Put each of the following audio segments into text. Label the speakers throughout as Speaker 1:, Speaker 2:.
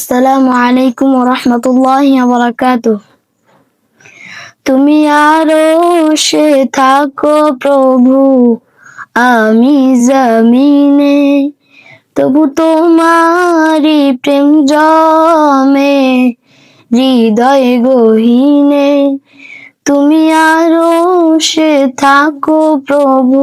Speaker 1: আসসালামু আলাইকুম রহমতুল্লাহ বারাকাত তুমি আরও সে থাকো প্রভু, আমি জমিনে। তবু তোমারি প্রেম জমে, হৃদয় গহীনে। তুমি আরও সে থাকো প্রভু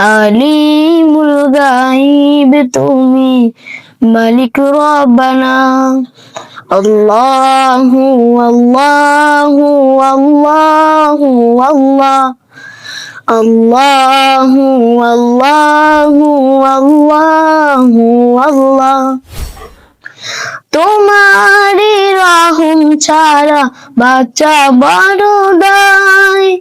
Speaker 1: আলিমুল গাইব তুমি মালিক রব্বানা। আল্লাহু আল্লাহু আল্লাহু আল্লাহ। আল্লাহু আল্লাহু আল্লাহু আল্লাহ। তোমারি রাহুম ছাড়া বাচ্চা বড় দায়।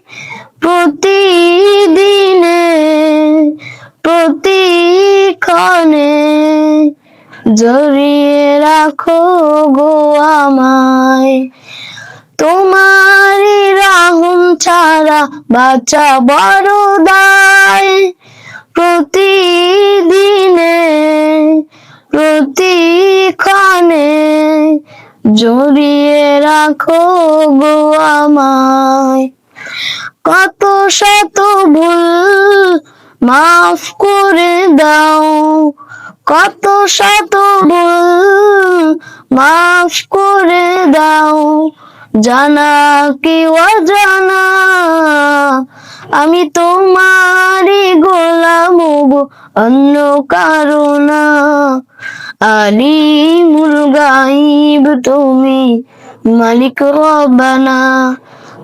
Speaker 1: জড়িয়ে রাখো গো আমায়। তোমারি রাহুম ছাড়া বাচ্চা বড় দায়। প্রতিদিনে, প্রতিক্ষণে জড়িয়ে রাখো গো আমায়। কত শত ভুল মাফ করে দাও কত শত ভুল মাফ করে দাও। জানা কি অজানা? আমি তোমারই গোলাম অন্য কারণা আলিমুল গাইব তুমি মালিক রব্বানা।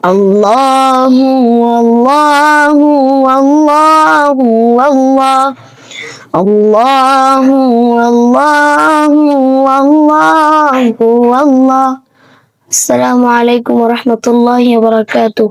Speaker 1: আল্লাহু আল্লাহু। আল্লাহু আল্লাহু আল্লাহু আল্লাহ আসসালামু আলাইকুম রহমতুল্লাহ বারাকাতুহ